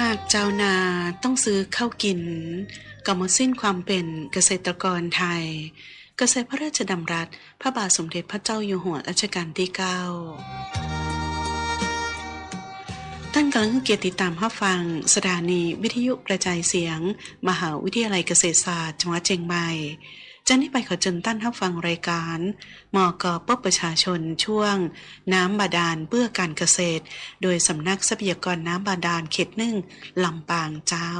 หากเจ้านาต้องซื้อข้าวกินก็หมดสิ้นความเป็นเกษตรกรไทย เกษตรพระราชดำรัส พระบาทสมเด็จพระเจ้าอยู่หัวรัชกาลที่9ท่านกำลังเกียรติตามรับฟัง สถานีวิทยุกระจายเสียง มหาวิทยาลัยเกษตรศาสตร์จังหวัดเชียงใหม่ จากนี้ไปขอเชิญท่านรับฟังรายการมกปประชาชนช่วง น้ำบาดาลเพื่อการเกษตร โดยสำนักทรัพยากรน้ำบาดาลเขตหนึ่งลำปางเจ้า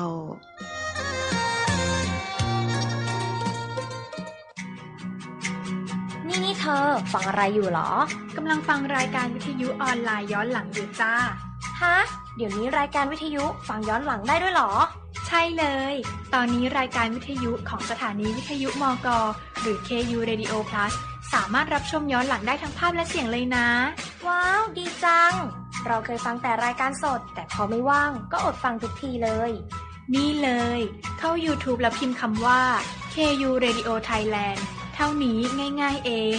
นี่นี่เธอ ฟังอะไรอยู่หรอ กำลังฟังรายการวิทยุออนไลน์ย้อนหลังอยู่จ้า ฮะ เดี๋ยวนี้รายการวิทยุฟังย้อนหลังได้ด้วยหรอ ใช่เลย ตอนนี้รายการวิทยุของสถานีวิทยุมก หรือ KU Radio Plus สามารถรับชมย้อนหลังได้ทั้งภาพและเสียงเลยนะ ว้าว ดีจัง เราเคยฟังแต่รายการสด แต่พอไม่ว่างก็อดฟังทุกทีเลย นี่เลย เข้า YouTube แล้วพิมพ์คำว่า KU Radio Thailand เท่านี้ง่าย ๆ เอง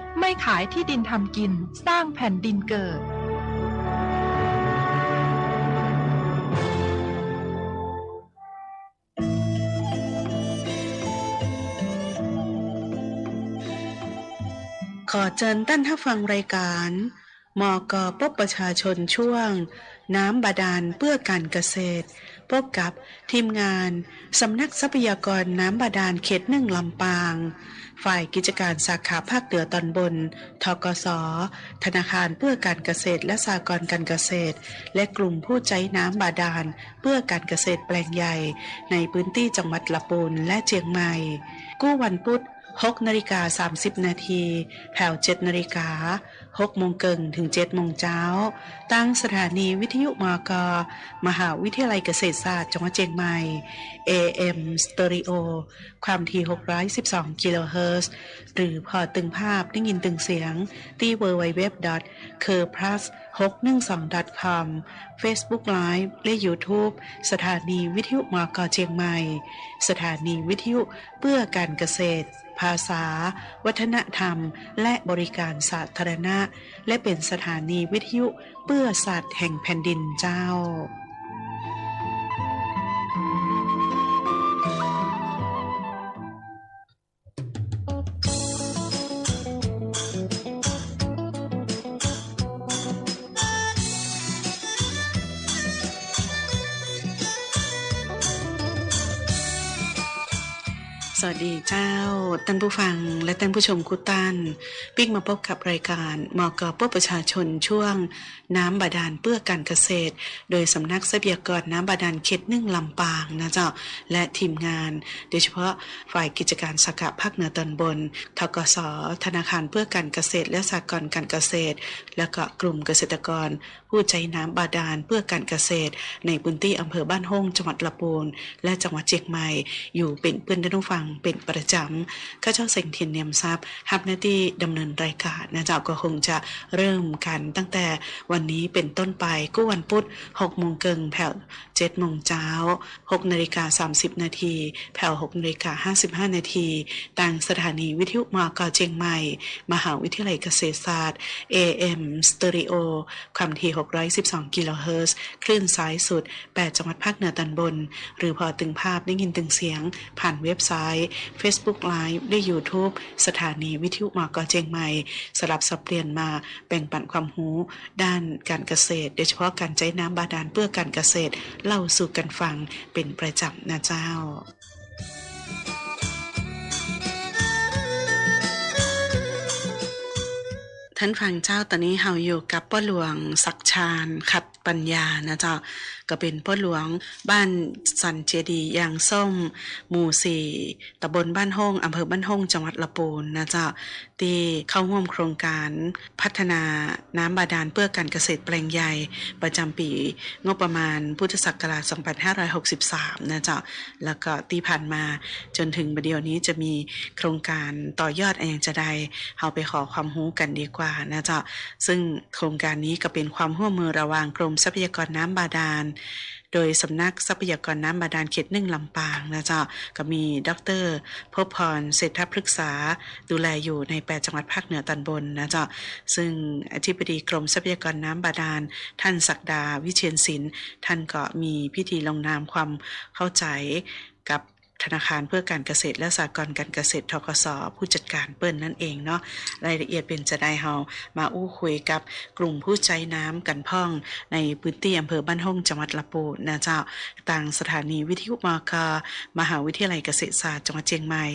ไม่ขายที่ดินทำกินสร้างแผ่นดินเกิด ขอเชิญท่านท่าฟังรายการ มกปบประชาชนช่วง น้ำบาดาลเพื่อการเกษตร พบกับทีมงานสำนักทรัพยากรน้ำบาดาลเขตหนึ่งลำปาง ฝ่ายกิจการสาขาภาคเหนือตอนบน ทกส ธนาคารเพื่อการเกษตรและสหกรณ์การเกษตร และกลุ่มผู้ใจน้ำบาดาลเพื่อการเกษตรแปลงใหญ่ ในพื้นที่จังหวัดละปูนและเจียงใหม่ กู้วันพุธ6นาฬิกา30นาทีแผ่ว7นาฬิกา 6โมงเกิงถึง7โมงเช้า ตั้งสถานีวิทยุมก มหาวิทยาลัยเกษตรศาสตร์จังหวัดเชียงใหม่ AM Stereo ความถี่612 กิโลเฮิรตซ์หรือพอตึงภาพได้ยินตึงเสียง ที่ www c u r plus 612 com Facebook Live และ YouTube สถานีวิทยุมกเชียงใหม่ สถานีวิทยุเพื่อการเกษตร ภาษา วัฒนธรรม และบริการสาธารณะ และเป็นสถานีวิทยุเพื่อสัตว์แห่งแผ่นดินเจ้า เจ้าท่านผู้ฟังและท่านผู้ชมคุตันปิ๊กมาพบกับรายการมกปประชาชนช่วง น้ำบาดาลเพื่อการเกษตร โดยสำนักทรัพยากรน้ำบาดาลเขตนึ่งลำปางนะเจ้าและทีมงาน โดยเฉพาะฝ่ายกิจการสกัภาคเหนือตอนบนทกสธนาคารเพื่อการเกษตร และสหกรณ์การเกษตร และก็กลุ่มเกษตรกร ผู้ใจน้ำบาดาลเพื่อการเกษตร ในพื้นที่อำเภอบ้านห้องจังหวัดละปูนและจังหวัดเชียงใหม่อยู่เป็นเพื่อนท่านผู้ฟังเป็นประจำข้าเจ้าเซ็งเทียนเนียมทรัพย์ฮับหน้าที่ดำเนินรายการนะเจ้าก็คงจะเริ่มกันตั้งแต่วันนี้เป็นต้นไปกู้วันพุธ6โมงเกิงแผ่ว7โมงเช้า6นาฬิกา30 นาทีแผ่ว6นาฬิกา55 นาทีต่างสถานีวิทยุมกเชียงใหม่ มหาวิทยาลัยเกษตรศาสตร์ AM Stereo ความถี่ 612 กิโลเฮิรตซ์คลื่นสายสุด 8 จังหวัดภาคเหนือตอนบน หรือพอตึงภาพได้ยินตึงเสียง ผ่านเว็บไซต์ Facebook Live ได้ YouTube สถานีวิทยุมอกเจียงใหม่ สลับสับเปลี่ยนมาแบ่งปันความรู้ด้านการเกษตร โดยเฉพาะการใช้น้ำบาดาลเพื่อการเกษตร เล่าสู่กันฟังเป็นประจำนะเจ้าท่านฟังเจ้าตอนนี้เฮาอยู่กับป้าหลวงศักชานขับปัญญานะเจ้า ก็เป็นป้าหลวงบ้านสันเจดียางส้ม หมู่สี่ตำบลบ้านห้องอำเภอบ้านห้องจังหวัดละปูนนะเจ้าที่เข้าร่วมโครงการพัฒนาน้ำบาดาลเพื่อการเกษตรแปลงใหญ่ ประจำปีงบประมาณพุทธศักราช 2563 นะเจ้าแล้วก็ตีผ่านมาจนถึงบัดเดียวนี้จะมีโครงการต่อยอดอะไรอย่างจะใดเราไปขอความรู้กันดีกว่านะเจ้าซึ่งโครงการนี้ก็เป็นความร่วมมือระหว่างกรมทรัพยากรน้ำบาดาลโดยสำนักทรัพยากรน้ำบาดาลเขตหนึ่งลำปางนะเจ้าก็มีดรพบพรเศรษฐพฤกษา ดูแลอยู่ในแปดจังหวัดภาคเหนือตอนบนนะเจ้าซึ่งอธิบดีกรมทรัพยากรน้ำบาดาล ท่านศักดาวิเชียนศิลป์ท่านก็มีพิธีลงนามความเข้าใจกับ ธนาคารเพื่อการเกษตรและสหกรณ์การเกษตรทกสผู้จัดการเปิ้ลนั่นเองเนาะรายละเอียดเป็นจะได้เฮามาอู้คุยกับกลุ่มผู้ใจน้ำกันพ่อง ในพื้นที่อำเภอบ้านห้องจังหวัดละปูนะเจ้าต่างสถานีวิทยุมกมหาวิทยาลัยเกษตรศาสตร์จังหวัดเชียงใหม่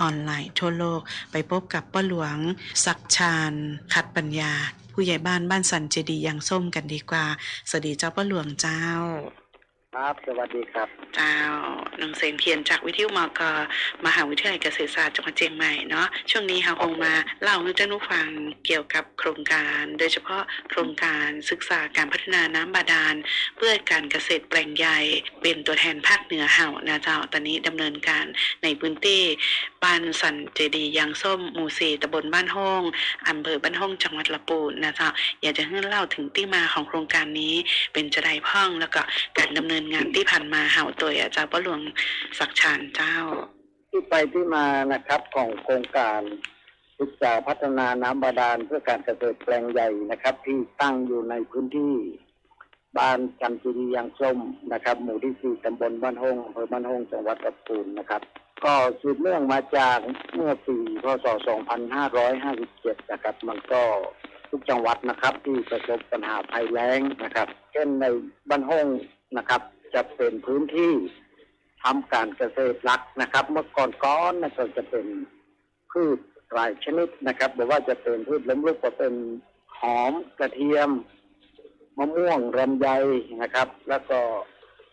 ออนไลน์ทั่วโลก ไปพบกับป้าหลวง ศักชาญขัดปัญญา ผู้ใหญ่บ้านบ้านสันเจดีย์ยางส้มกันดีกว่า สวัสดีเจ้าป้าหลวงเจ้า ครับ สวัสดีครับ เจ้าหนังเซนเพียนจากวิทยุมกมหาวิทยาลัยเกษตรศาสตร์จังหวัดเชียงใหม่เนาะช่วงนี้เราคงมาเล่าให้ท่านผู้ฟังเกี่ยวกับโครงการ โดยเฉพาะโครงการศึกษาการพัฒนาน้ำบาดาล เพื่อการเกษตรแปลงใหญ่เป็นตัวแทนภาคเหนือเห่านะเจ้าตอนนี้ดำเนินการในพื้นที่ บ้านสันเจดียางส้มหมู่สี่ตำบลบ้านห้องอำเภอบ้านห้องจังหวัดละปูนนะเจ้าอยากจะให้เล่าถึงที่มาของโครงการนี้เป็นจะได้พ่องแล้วก็การดำเนินงานที่ผ่านมาเห่าตัวอะเจ้าป้าหลวงศักดิ์ชานเจ้า ที่ไปที่มานะครับของโครงการศึกษาพัฒนาน้ำบาดาลเพื่อการเกษตรแปลงใหญ่นะครับ ที่ตั้งอยู่ในพื้นที่บ้านจันทรียางส้มนะครับ หมู่ที่สี่ตำบลบ้านห้องอำเภอบ้านห้องจังหวัดลำพูนนะครับ ก็สืบเนื่องมาจากเมื่อปีพศ 2557 นะครับ มันก็ทุกจังหวัดนะครับที่ประสบปัญหาภัยแล้งนะครับ เช่นในบ้านห้องนะครับ จะเป็นพื้นที่ทำการเกษตรหลักนะครับ เมื่อก่อนก้อนนะก็จะเป็นพืชหลายชนิดนะครับหรือว่าจะเป็นพืชล้มลุกก็เป็นหอมกระเทียมมะม่วงลำไยนะครับ แล้วก็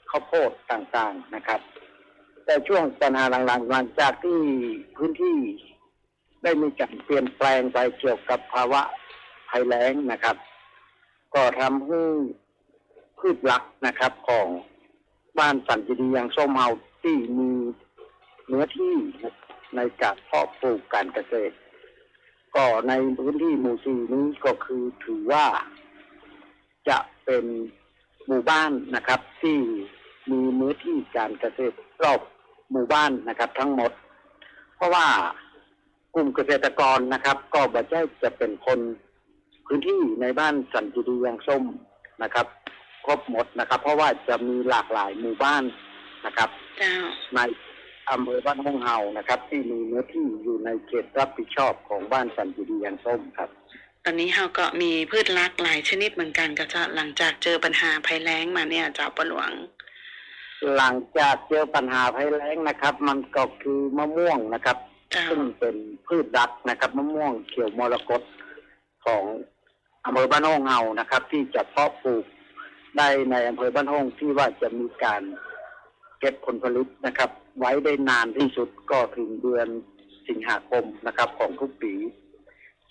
ข้าวโพดต่างๆนะครับ แต่ช่วงปัญหาหลังๆหลังจากที่พื้นที่ได้มีการเปลี่ยนแปลงไปเกี่ยวกับภาวะภัยแล้งนะครับ ก็ทำให้พืชหลักนะครับของบ้านสันติดียางส้มเฮาที่มีเนื้อที่ในการเพาะปลูกการเกษตร ก็ในพื้นที่หมู่สี่นี้ก็คือถือว่าจะเป็นหมู่บ้านนะครับที่มีเนื้อที่การเกษตรรอบ หมู่บ้านนะครับ ทั้งหมด เพราะว่ากลุ่มเกษตรกรนะครับ ก็บัใช่จะเป็นคนพื้นที่ในบ้านสันติดียางส้มนะครับ ครบหมดนะครับ เพราะว่าจะมีหลากหลายหมู่บ้านนะครับเจ้าในอำเภอบ้านห้องเฮานะครับ ที่มีเนื้อที่อยู่ในเขตรับผิดชอบของบ้านสันติดียันส้มครับ ตอนนี้เราก็มีพืชลากหลายชนิดเหมือนกันก็จะหลังจากเจอปัญหาภัยแล้งมาเนี่ยเจ้าป้าหลวง หลังจากเจอปัญหาภัยแล้งนะครับ มันก็คือมะม่วงนะครับเจ้าซึ่งเป็นพืชรักนะครับมะม่วงเขียวมรกตของอำเภอบ้านห้องเฮานะครับ ที่จะเพาะปลูกได้ในอำเภอบ้านห้องที่ว่าจะมีการเก็บผลผลิตนะครับ ไว้ได้นานที่สุดก็ถึงเดือนสิงหาคมนะครับของทุกปี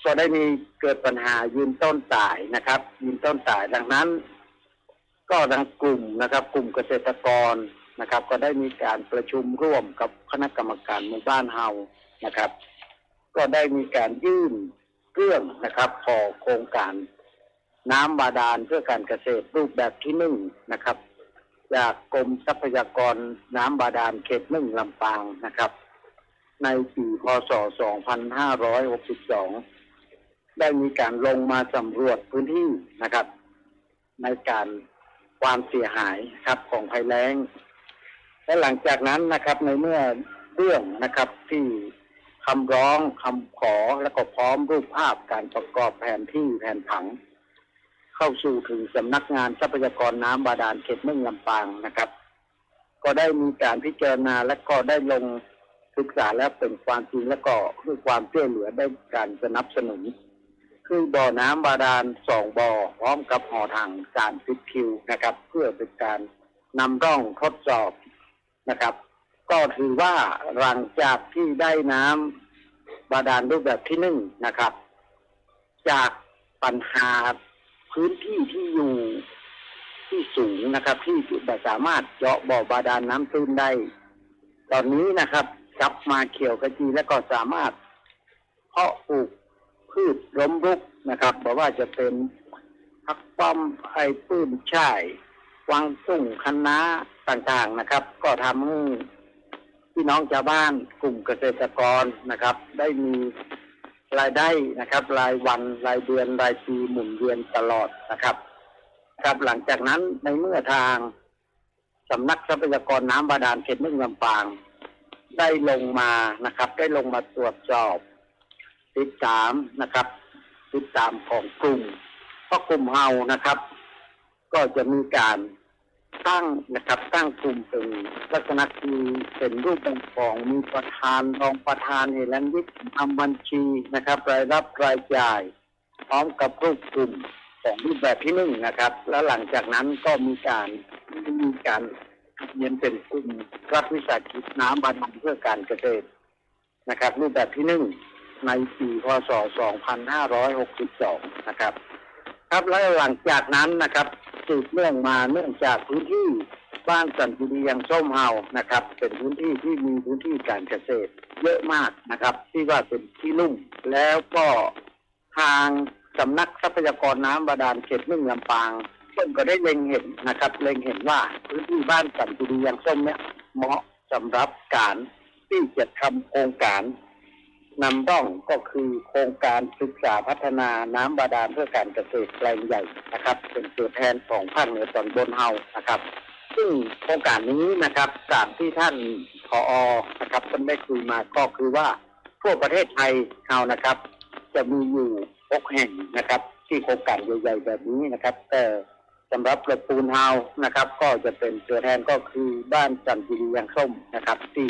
ก็ได้มีเกิดปัญหายืนต้นตายนะครับ ยืนต้นตายดังนั้น ก็ทางกลุ่มนะครับ กลุ่มเกษตรกรนะครับ ก็ได้มีการประชุมร่วมกับคณะกรรมการหมู่บ้านเฮานะครับ ก็ได้มีการยื่นเรื่องนะครับขอโครงการน้ำบาดาลเพื่อการเกษตรรูปแบบที่หนึ่งนะครับ จากกรมทรัพยากรน้ำบาดาลเขตหนึ่งลำปางนะครับ ในปีพศ 2562 ได้มีการลงมาสำรวจพื้นที่นะครับ ในการ ความเสียหายครับของภัยแล้ง และหลังจากนั้นนะครับในเมื่อเรื่องนะครับที่คำร้องคำขอและก็พร้อมรูปภาพการประกอบแผนที่แผนผัง เข้าสู่ถึงสำนักงานทรัพยากรน้ำบาดาลเขตเมืองลำปางนะครับ ก็ได้มีการพิจารณาและก็ได้ลงศึกษาแล้วเป็นความจริงและก็ด้วยความช่วยเหลือได้การสนับสนุน คือบ่อน้ำบาดาลสองบ่อพร้อมกับหอถังการติดคิวนะครับ เพื่อเป็นการนำร่องทดสอบนะครับ ก็ถือว่าหลังจากที่ได้น้ำบาดาลรูปแบบที่หนึ่งนะครับ จากปัญหาพื้นที่ที่อยู่ที่สูงนะครับ ที่แบบสามารถเจาะบ่อบาดาลน้ำตื้นได้ ตอนนี้นะครับกลับมาเขียวกระจีและก็สามารถเพาะปลูก พืชล้มรุกนะครับบอกว่าจะเป็นผักป้อมไอ้ปื้นช่ายกวางตุ้งคะน้าต่างๆนะครับ ก็ทำให้พี่น้องชาวบ้านกลุ่มเกษตรกรนะครับ ได้มีรายได้นะครับ รายวันรายเดือนรายปีหมุนเวียนตลอดนะครับ ครับหลังจากนั้นในเมื่อทางสำนักทรัพยากรน้ำบาดาลเขตหนึ่งลำปาง ได้ลงมานะครับ ได้ลงมาตรวจสอบ ติดตามนะครับติดตามของกลุ่มเพราะกลุ่มเฮานะครับ ก็จะมีการตั้งนะครับตั้งกลุ่มเป็นลักษณะคือเป็นรูปแบบของมีประธานรองประธานเฮลันวิทย์ทำบัญชีนะครับ รายรับรายจ่าย พร้อมกับรูปกลุ่มของรูปแบบที่หนึ่งนะครับ แล้วหลังจากนั้นก็มีการมีการเรียนเป็นกลุ่มรัฐวิสาหกิจน้ำบาดาลเพื่อการเกษตรนะครับ รูปแบบที่หนึ่ง ในปีพศ 2562 นะครับ ครับแล้วหลังจากนั้นนะครับสืบเนื่องมาเนื่องจากพื้นที่บ้านสันติรียังส้มเฮานะครับ เป็นพื้นที่ที่มีพื้นที่การเกษตรเยอะมากนะครับ ที่ว่าเป็นที่ลุ่มแล้วก็ทางสำนักทรัพยากรน้ำบาดาลเขตหนึ่งลำปางซึ่งก็ได้เล็งเห็นนะครับ เล็งเห็นว่าพื้นที่บ้านสันติรียังส้มเนี่ยเหมาะสำหรับการที่จะทำโครงการ นำร่องก็คือโครงการศึกษาพัฒนาน้ำบาดาลเพื่อการเกษตรแปลงใหญ่นะครับ เป็นตัวแทนของภาคเหนือตอนบนเฮานะครับ ซึ่งโครงการนี้นะครับตามที่ท่านพออนะครับท่านได้คุยมาก็คือว่าทั่วประเทศไทยเฮานะครับ จะมีอยู่หกแห่งนะครับ ที่โครงการใหญ่ๆแบบนี้นะครับแต่สำหรับกระปูนเฮานะครับ ก็จะเป็นตัวแทนก็คือบ้านจันทรียังส้มนะครับที่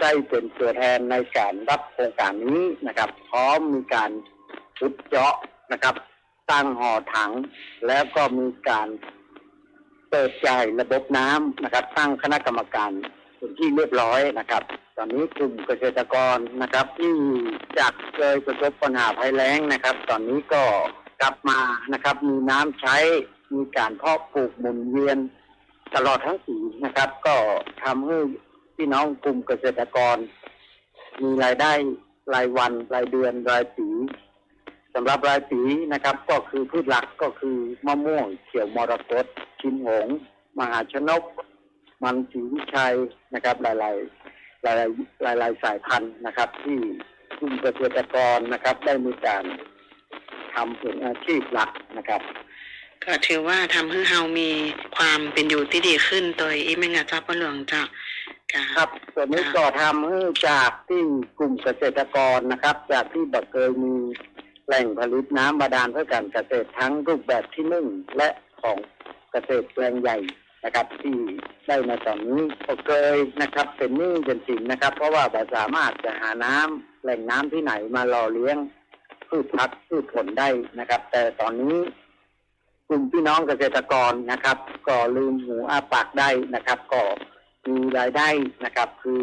ได้เป็นตัวแทนในการรับโครงการนี้นะครับ พร้อมมีการขุดเจาะนะครับ ตั้งห่อถัง แล้วก็มีการเปิดใจระบบน้ำนะครับ ตั้งคณะกรรมการเป็นที่เรียบร้อยนะครับ ตอนนี้กลุ่มเกษตรกรนะครับ ที่จากเคยประสบปัญหาภัยแล้งนะครับ ตอนนี้ก็กลับมานะครับ มีน้ำใช้มีการเพาะปลูกหมุนเวียนตลอดทั้งปีนะครับ ก็ทำให้ พี่น้องกลุ่มเกษตรกร มีรายได้รายวันรายเดือนรายปีสำหรับรายปีนะครับ ก็คือพืชหลักก็คือมะม่วงเขียวมรกตชินหง มหาชนก มันสีวิชัยนะครับ หลายๆหลายๆหลายๆสายพันธุ์นะครับ ที่กลุ่มเกษตรกรนะครับ ได้มีการทำเป็นอาชีพหลักนะครับก็ถือว่าทำให้เฮามีความเป็นอยู่ที่ดีขึ้นโดยอีเมงาเจ้าพ่อหลวงจ้าค่ะ ครับส่วนนี้ก็ทำให้จากที่กลุ่มเกษตรกรนะครับ จากที่บักเคยมีแหล่งผลิตน้ำบาดาลเพื่อการเกษตรทั้งรูปแบบที่หนึ่งและของเกษตรแปลงใหญ่นะครับ ที่ได้ในตอนนี้ก็เคยนะครับ เป็นหนี้เป็นสินนะครับ เพราะว่าไม่สามารถจะหาน้ำแหล่งน้ำที่ไหนมาหล่อเลี้ยงพืชพักพืชผลได้นะครับ แต่ตอนนี้ กลุ่มพี่น้องเกษตรกรนะครับ ก็ลืมหูอาปากได้นะครับ ก็ มีรายได้นะครับ คือ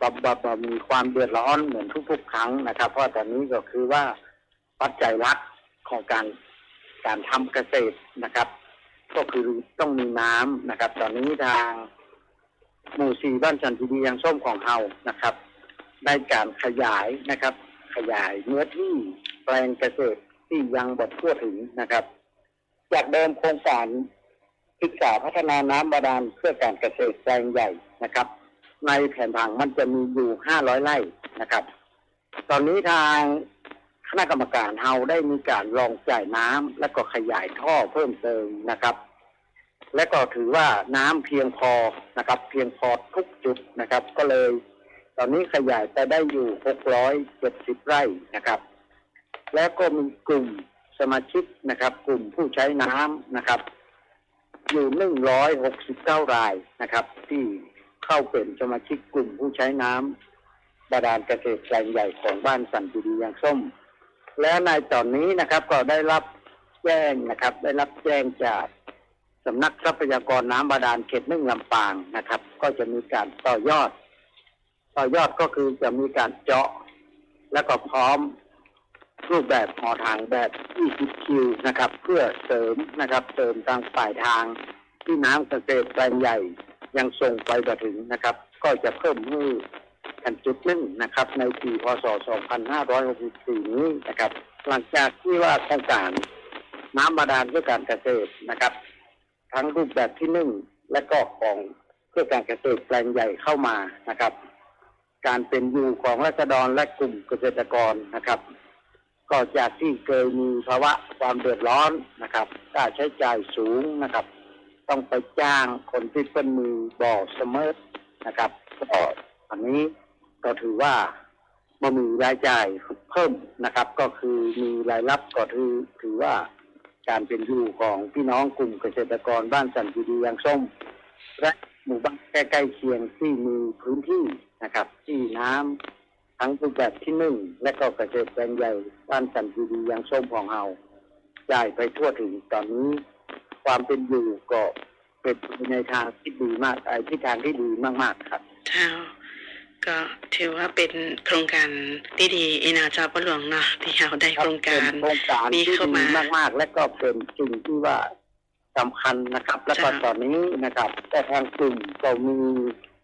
บบบบมีความเดือดร้อนเหมือนทุกๆ ครั้งนะครับ เพราะตอนนี้ก็คือว่าปัจจัยหลักของการการทำเกษตรนะครับ ก็คือต้องมีน้ำนะครับ ตอนนี้ทางหมู่สี่บ้านจันทีดียังส้มของเฮานะครับ ได้การขยายนะครับ ขยายเนื้อที่แปลงเกษตรที่ยังบดทั่วถึงนะครับ จากเดิมโครงการ ศึกษาพัฒนาน้ำบาดาลเพื่อการเกษตรแปลงใหญ่นะครับ ในแผนผังมันจะมีอยู่ 500 ไร่นะครับ ตอนนี้ทางคณะกรรมการเฮาได้มีการลองจ่ายน้ำและก็ขยายท่อเพิ่มเติมนะครับ และก็ถือว่าน้ำเพียงพอนะครับ เพียงพอทุกจุดนะครับ ก็เลย ตอนนี้ขยายไปได้อยู่ 670 ไร่นะครับ แล้วก็มีกลุ่มสมาชิกนะครับ กลุ่มผู้ใช้น้ำนะครับ อยู่169รายนะครับ ที่เข้าเป็นสมาชิกกลุ่มผู้ใช้น้ำบาดาลเกษตรแปลงใหญ่ของบ้านสันติดียางส้ม แล้วในตอนนี้นะครับก็ได้รับแจ้งนะครับ ได้รับแจ้งจากสำนักทรัพยากรน้ำบาดาลเขตหนึ่งลำปางนะครับ ก็จะมีการต่อยอด ต่อยอดก็คือจะมีการเจาะแล้วก็พร้อม รูปแบบหอทางแบบ 20 คิวนะครับ เพื่อเสริมนะครับ เสริมทางปลายทาง ที่น้ำเกษตรแปลงใหญ่ ยังส่งไปถึงนะครับ ก็จะเพิ่มมือกันจุดหนึ่งนะครับ ในปีพศ 2564 นี้นะครับ หลังจากที่ว่าโครงการน้ำบาดาลเพื่อการเกษตรนะครับ ทั้งรูปแบบที่หนึ่งและก็ของเพื่อการเกษตรแปลงใหญ่เข้ามานะครับ การเป็นอยู่ของรัษฎรและกลุ่มเกษตรกรนะครับ ก็จากที่เคยมีภาวะความเดือดร้อนนะครับค่าใช้จ่ายสูงนะครับ ต้องไปจ้างคนที่เป็นมือบ่อเสมอนะครับก็อันนี้ก็ถือว่าบ่มีรายจ่ายเพิ่มนะครับ ก็คือมีรายรับก็ถือถือว่าการเป็นอยู่ของพี่น้องกลุ่มเกษตรกรบ้านสันติดียางส้ม และหมู่บ้านใกล้ๆเคียงที่มีพื้นที่นะครับ ที่น้ำ ทั้งรูปแบบที่หนึ่งและก็เกษตรแปลงใหญ่บ้านสันติดียางส้มของเราจ่ายไปทั่วถึงตอนนี้ ความเป็นอยู่ก็เป็นไปในทางที่ดีมากไอ้ที่ทางที่ดีมาก ๆ ครับเจ้าก็ถือว่าเป็นโครงการที่ดีอีนาเจ้าประหลวงเนาะที่เราได้โครงการเป็นโครงการมีที่เข้าดีมามากๆ และก็เป็นสิ่งที่ว่าสำคัญนะครับ แล้วก็จ้ะตอนนี้นะครับ แต่ทางกลุ่มก็มี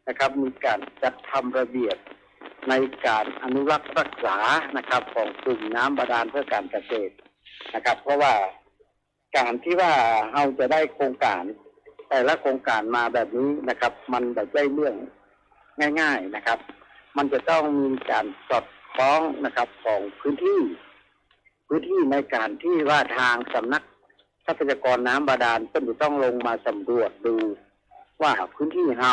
นะครับ มีการจัดทำระเบียบ ในการอนุรักษ์รักษานะครับ ของกลุ่มน้ำบาดาลเพื่อการเกษตรนะครับ เพราะว่าการที่ว่าเราจะได้โครงการ แต่ละโครงการมาแบบนี้นะครับ มันแบบได้เรื่องง่าย ๆนะครับ มันจะต้องมีการสอดคล้องนะครับของพื้นที่ พื้นที่ในการที่ว่าทางสำนักทรัพยากรน้ำบาดาลก็จะต้องลงมาสำรวจดู ว่าพื้นที่เฮา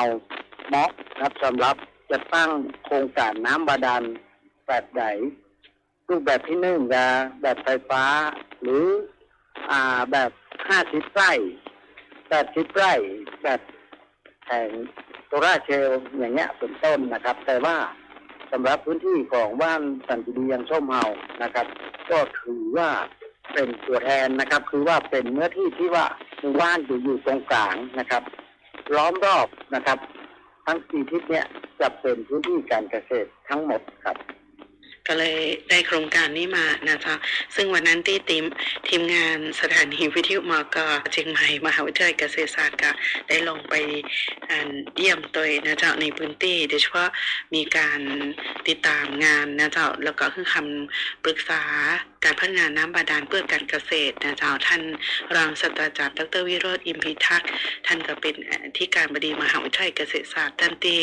เหมาะครับสำหรับ จะตั้งโครงการน้ำบาดาลแบบไหนรูปแบบที่หนึ่งจะแบบไฟฟ้า หรืออ่าแบบห้าสิบไร่แบบสิบไร่แบบแห่งโซล่าเชลอย่างเงี้ยเป็นต้นนะครับ แต่ว่าสำหรับพื้นที่ของบ้านสันติดียังส้มเฮานะครับ ก็ถือว่าเป็นตัวแทนนะครับ คือว่าเป็นเนื้อที่ที่ว่าหมู่บ้านอยู่อยู่ตรงกลางนะครับ ล้อมรอบนะครับ ทั้งสี่ทิศเนี่ยจะเป็นพื้นที่การเกษตรทั้งหมดครับ ก็เลยได้โครงการนี้มานะเจ้าซึ่งวันนั้นที่ทีมทีมงานสถานีวิทยุมกเชียงใหม่มหาวิทยาลัยเกษตรศาสตร์ก็ได้ลงไปเยี่ยมตัวนะเจ้าในพื้นที่โดยเฉพาะมีการติดตามงานนะเจ้าแล้วก็คือคำปรึกษาการพัฒนาน้ำบาดาลเพื่อการเกษตรนะเจ้าท่านรองศาสตราจารย์ดรวิโรธอิมพิทักษ์ท่านก็เป็นอธิการบดีมหาวิทยาลัยเกษตรศาสตร์ท่านที่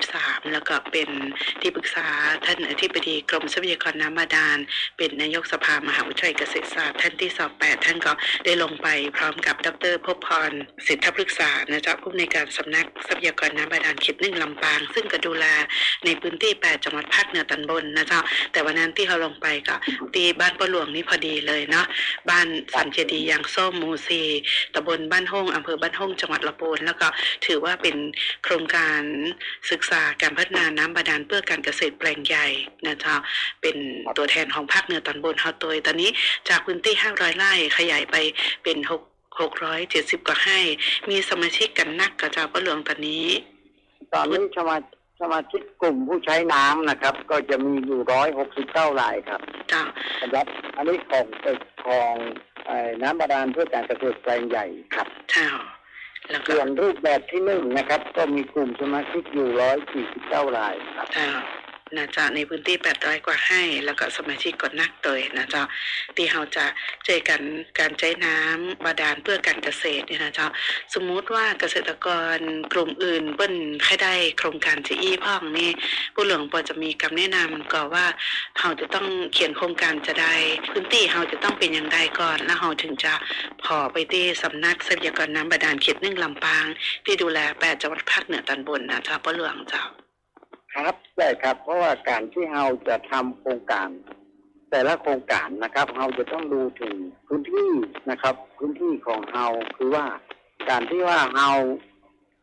13 แล้วก็เป็นที่ปรึกษาท่านอธิบดีกรมทรัพยากรน้ำบาดาล เป็นนายกสภามหาวิทยาลัยเกษตรศาสตร์ท่านที่สอบแปดท่านก็ได้ลงไปพร้อมกับดรภพพรสิทธปรึกษานะจ้าผู้ในการสำนักทรัพยากรน้ำบาดาลเขตหนึ่งลำปาง ซึ่งก็ดูแลในพื้นที่8จังหวัดภาคเหนือตอนบนนะจ้าแต่วันนั้นที่เขาลงไปก็ตีบ้านปะหลวงนี่พอดีเลยเนาะบ้านสันเจดียางส้มมูซีตำบลบ้านห้องอำเภอบ้านห้องจังหวัดลำพูนแล้วก็ถือว่าเป็นโครงการศึกษาการพัฒนาน้ำบาดาลเพื่อการเกษตรแปลงใหญ่นะจ้าเป็นตัวแทนของภาคเหนือตอนบนเฮาโดยตอนนี้จากพื้นที่500ไร่ขยายไปเป็น6 670กว่าให้มีสมาชิกกันนักกระเจ้าปะหลวงตอนนี้ตอนนี้สมาสมาชิกกลุ่มผู้ใช้น้ำนะครับ ก็จะมีอยู่ร้อยหกสิบเก้ารายครับเจ้าสำหรับอันนี้ของเอ่อของเอ่อน้ำบาดาลเพื่อการเกษตรแปลงใหญ่ครับเจ้าแล้วก็ส่วนรูปแบบที่หนึ่งนะครับ ก็มีกลุ่มสมาชิกอยู่ร้อยสี่สิบเก้ารายครับเจ้า นะจ้าในพื้นที่ 800 กว่าให้ แล้วก็สมาชิกก็นักเตยนะจ้าที่เราจะเจอกันการใช้น้ำบาดาลเพื่อการเกษตรเนี่ยนะจ้าสมมุติว่าเกษตรกรกลุ่มอื่นเปิ้นใครได้โครงการจีอี้พ่องนี่ผู้หลวงปอจะมีคำแนะนำก่อนว่าเราจะต้องเขียนโครงการจะได้พื้นที่เราจะต้องเป็นอย่างไรก่อนแล้วเราถึงจะพอไปที่สำนักทรัพยากรน้ำบาดาลเขตหนึ่งลำปาง ที่ดูแลแปดจังหวัดภาคเหนือตอนบนนะจ้าพ่อหลวงเจ้า ครับใช่ครับ เพราะว่าการที่เราจะทำโครงการ แต่ละโครงการนะครับ เราจะต้องดูถึงพื้นที่นะครับ พื้นที่ของเราคือว่า การที่ว่าเรา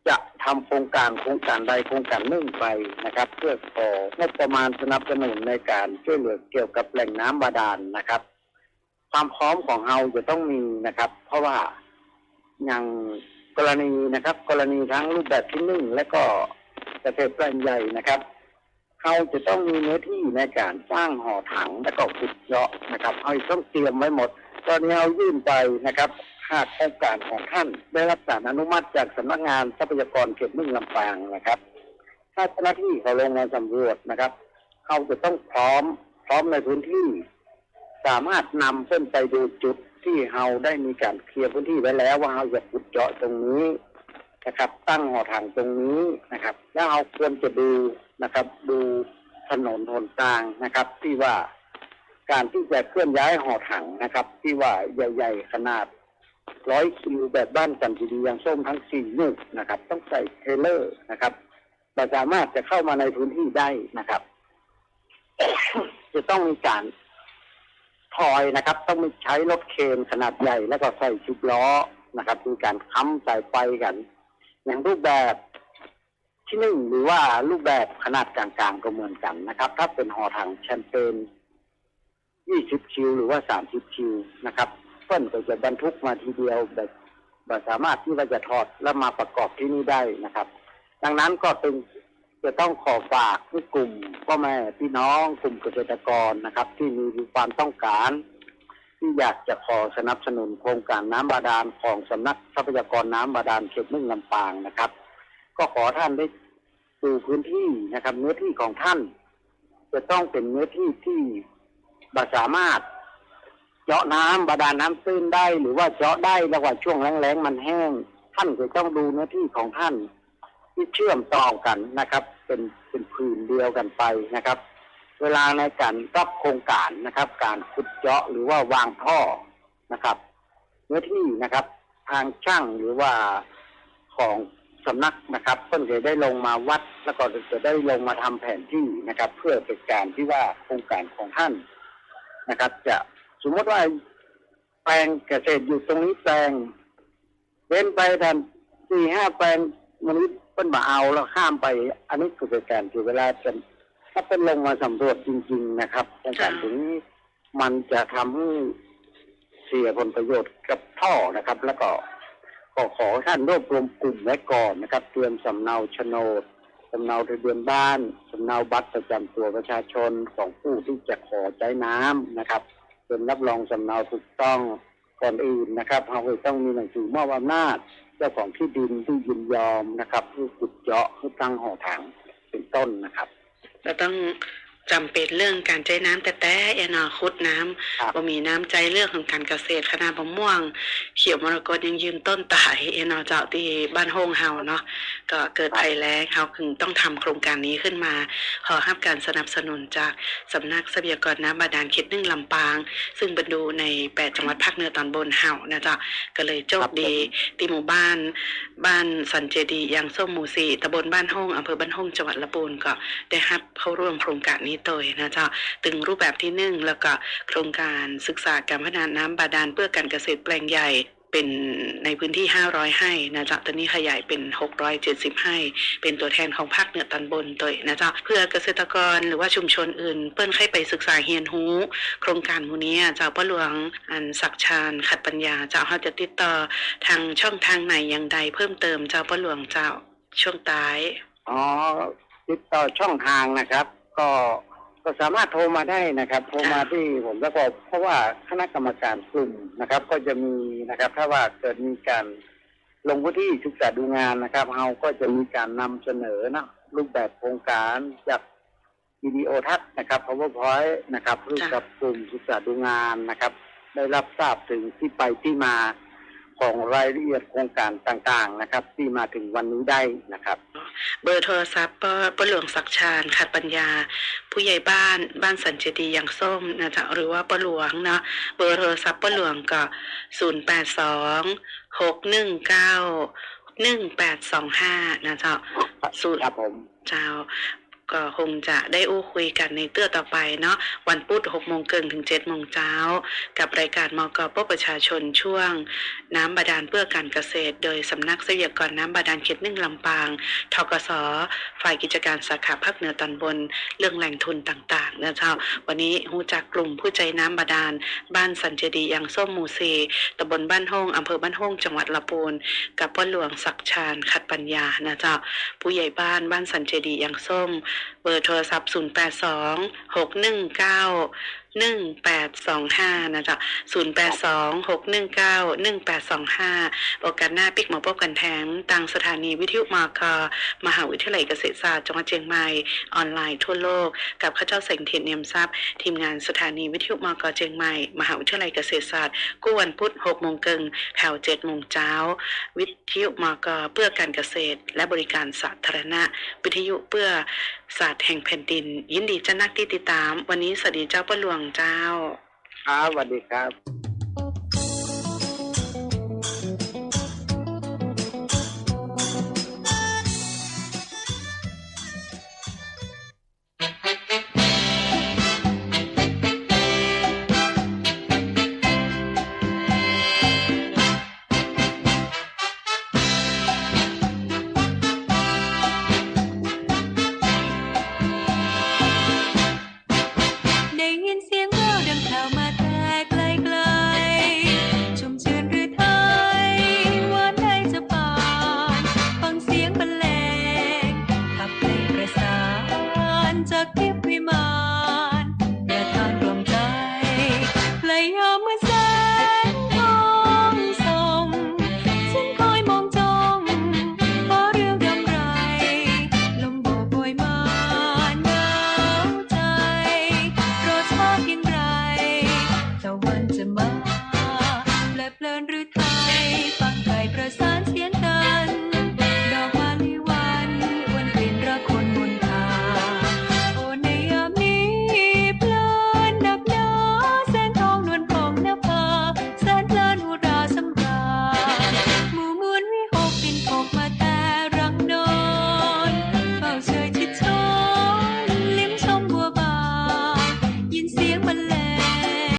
จะทำโครงการโครงการใดโครงการหนึ่งไปนะครับ เพื่อของบประมาณสนับสนุนในการช่วยเหลือเกี่ยวกับแหล่งน้ำบาดาลนะครับ ความพร้อมของเราจะต้องมีนะครับ เพราะว่าอย่างกรณีนะครับ กรณีทั้งรูปแบบที่หนึ่งและก็ เกษตรแปลงใหญ่นะครับเราจะต้องมีเนื้อที่ในการสร้างหอถังและก็ขุดเจาะนะครับเราต้องเตรียมไว้หมด ตอนนี้เรายื่นไปนะครับหากโครงการของท่านได้รับการอนุมัติจากสำนักงานทรัพยากรเขตเมืองลำปางนะครับ ถ้าเจ้าหน้าที่เขาลงมาสำรวจนะครับ เขาจะต้องพร้อมพร้อมในพื้นที่ สามารถนำเส้นไปดูจุดที่เราได้มีการเคลียร์พื้นที่ไว้แล้วว่าเราจะขุดเจาะตรงนี้ นะครับ ตั้งหอถังตรงนี้นะครับ แล้วเราควรจะดูนะครับ ดูถนนหนทางนะครับ ที่ว่าการที่จะเคลื่อนย้ายหอถังนะครับ ที่ว่าใหญ่ ๆ ขนาดร้อยคิวแบบบ้านจันทีดียังส้มทั้งสี่ลูกนะครับ ต้องใส่เทรลเลอร์นะครับเราสามารถจะเข้ามาในพื้นที่ได้นะครับ จะต้องมีการทอยนะครับ ต้องมีใช้รถเคนขนาดใหญ่ แล้วก็ใส่ชุดล้อนะครับ มีการค้ำสายไฟกัน อย่างรูปแบบที่หนึ่งหรือว่ารูปแบบขนาดกลางๆก็เหมือนกันนะครับ ถ้าเป็นหอถังแชมเปญ20คิว หรือว่า30คิวนะครับเพิ่นก็จะบรรทุกมาทีเดียวแบบแบบสามารถที่ว่าจะถอดแล้วมาประกอบที่นี่ได้นะครับ ดังนั้นก็เป็นจะต้องขอฝากให้กลุ่มพ่อแม่พี่น้องกลุ่มเกษตรกรนะครับ ที่มีความต้องการ ที่อยากจะขอสนับสนุนโครงการน้ำบาดาลของสำนักทรัพยากรน้ำบาดาลเขตเมืองลำปางนะครับ ก็ขอท่านได้ดูพื้นที่นะครับ เนื้อที่ของท่าน จะต้องเป็นเนื้อที่ที่บ่สามารถเจาะน้ำบาดาลน้ำตื้นได้ หรือว่าเจาะได้ระหว่างช่วงแล้งๆมันแห้ง ท่านจะต้องดูเนื้อที่ของท่าน ที่เชื่อมต่อกันนะครับ เป็นเป็นผืนเดียวกันไปนะครับ เวลาในการรับโครงการนะครับ การขุดเจาะหรือว่าวางท่อนะครับเนื้อที่นะครับ ทางช่างหรือว่าของสำนักนะครับเพิ่นจะได้ลงมาวัดแล้วก็จะได้ลงมาทำแผนที่นะครับ เพื่อเป็นการที่ว่าโครงการของท่านนะครับ จะสมมติว่าแปลงเกษตรอยู่ตรงนี้แปลงเว้นไปทันสี่ห้าแปลงมันนี้เพิ่นมาเอาแล้วข้ามไป อันนี้คือเป็นการถือเวลาเป็น ถ้าเป็นลงมาสำรวจจริง ๆ นะครับในการถึงนี้มันจะทำให้เสียผลประโยชน์กับท่อนะครับ แล้วก็ขอขอท่านรวบรวมกลุ่มไว้ก่อนนะครับ เตรียมสำเนาโฉนดสำเนาทะเบียนบ้านสำเนาบัตรประจำตัวประชาชนของผู้ที่จะขอใช้น้ำนะครับเป็นรับรองสำเนาถูกต้องก่อนอื่นนะครับเราจะต้องมีหนังสือมอบอำนาจเจ้าของที่ดินที่ยินยอมนะครับเพื่อขุดเจาะเพื่อตั้งหอถังเป็นต้นนะครับ เราต้อง จำเป็นเรื่องการใช้น้ำแต่แต่เอนาคุดน้ำครับบ่มีน้ำใจเรื่องของการเกษตรคณะมะม่วง เขียวมรกตยังยืนต้นตายเอนาเจ้าที่บ้านโฮงเฮาเนาะก็เกิดภัยแล้งเฮาคึงต้องทำโครงการนี้ขึ้นมา ขอรับการสนับสนุนจากสำนักทรัพยากรน้ำบาดาลเขตหนึ่งลำปาง ซึ่งบรรดูใน8จังหวัดภาคเหนือตอนบนเฮานะจ๊ะก็เลยโชคดีที่หมู่บ้านบ้านสันเจดียางส้มหมู่สี่ตำบลบ้านห้องอำเภอบ้านห้องจังหวัดละปูนก็ได้รับเข้าร่วมโครงการนี้โดยนะจ๊ะตึงรูปแบบที่หนึ่งแล้วก็โครงการศึกษาการพัฒนาน้ำบาดาลเพื่อการเกษตรแปลงใหญ่เป็นในพื้นที่ 500ให้นะจ๊ะตอนนี้ขยายเป็น 670ให้เป็นตัวแทนของภาคเหนือตอนบนตัวนะจ๊ะเพื่อเกษตรกรหรือว่าชุมชนอื่น เปิ้นให้ไปศึกษาเฮียนฮูโครงการมูนี้เจ้าพ่อหลวงอันศักดิ์ชาญขัดปัญญาเจ้าเขาจะติดต่อทางช่องทางไหนอย่างใดเพิ่มเติมเจ้าพ่อหลวงเจ้าช่วงท้าย อ๋อ ติดต่อช่องทางนะครับ ก็ ก็สามารถโทรมาได้นะครับโทรมาที่ผมแล้วก็เพราะว่าคณะกรรมการกลุ่มนะครับ ก็จะมีนะครับ ถ้าว่าเกิดมีการลงพื้นที่ศึกษาดูงานนะครับเราก็จะมีการนำเสนอนะรูปแบบโครงการจากวิดีโอทัศน์นะครับ powerpoint นะครับรูปกับกลุ่มศึกษาดูงานนะครับ ได้รับทราบถึงที่ไปที่มา ของรายละเอียดโครงการต่างๆนะครับ ที่มาถึงวันนี้ได้นะครับ เบอร์โทรศัพท์ป้ป้าหลวงศักดิ์ชาญขัดปัญญา ผู้ใหญ่บ้านบ้านสันเจดีอย่างส้มนะจ๊ะหรือว่าป้าหลวงเนาะเบอร์โทรศัพท์ป้าหลวงก็ศูนย์แปดสองหกหนึ่งเก้าหนึ่งแปดสองห้านะจ๊ะศูนย์ครับผมเจ้า ก็คงจะได้อู้คุยกันในเตื้อต่อไปเนาะวันพุธหกโมงเกินถึงเจ็ดโมงเช้า กับรายการมกปประชาชนช่วง น้ำบาดาลเพื่อการเกษตร โดยสำนักทรัพยากรน้ำบาดาลเขตหนึ่งลำปางทกสฝ่ายกิจการสาขาภาคเหนือตอนบน เรื่องแหล่งทุนต่างๆนะเจ้าวันนี้หูจากกลุ่มผู้ใจน้ำบาดาล บ้านสันเจดียังส้มหมูซีตำบลบ้านห้องอำเภอบ้านห้องจังหวัดละปูนกับพ่อหลวงศักดิ์ชาญขัดปัญญานะเจ้าผู้ใหญ่บ้านบ้านสันเจดียังส้มเบอร์โทรศัพท์ 082 619 0 8 2 6 1 9 1 8 2 5นะจ๊ะ0 8 2 6 1 9 1 8 2 5โอกาสหน้าปิกมาพบกันแทงต่างสถานีวิทยุมาคามหาวิทยาลัยเกษตรศาสตร์จังหวัดเชียงใหม่ ออนไลน์ทั่วโลก กับข้าเจ้าเสงเทียนเนียมทรัพย์ ทีมงานสถานีวิทยุมกเชียงใหม่ มหาวิทยาลัยเกษตรศาสตร์กู้วันพุธ6โมงเกิงแถว7โมงเช้า วิทยุมกเพื่อการเกษตร และบริการสาธารณะ วิทยุเพื่อศาสตร์แห่งแผ่นดิน ยินดีจะนักที่ติดตาม วันนี้สวัสดีเจ้าป้าหลวงเจ้า ครับสวัสดีครับ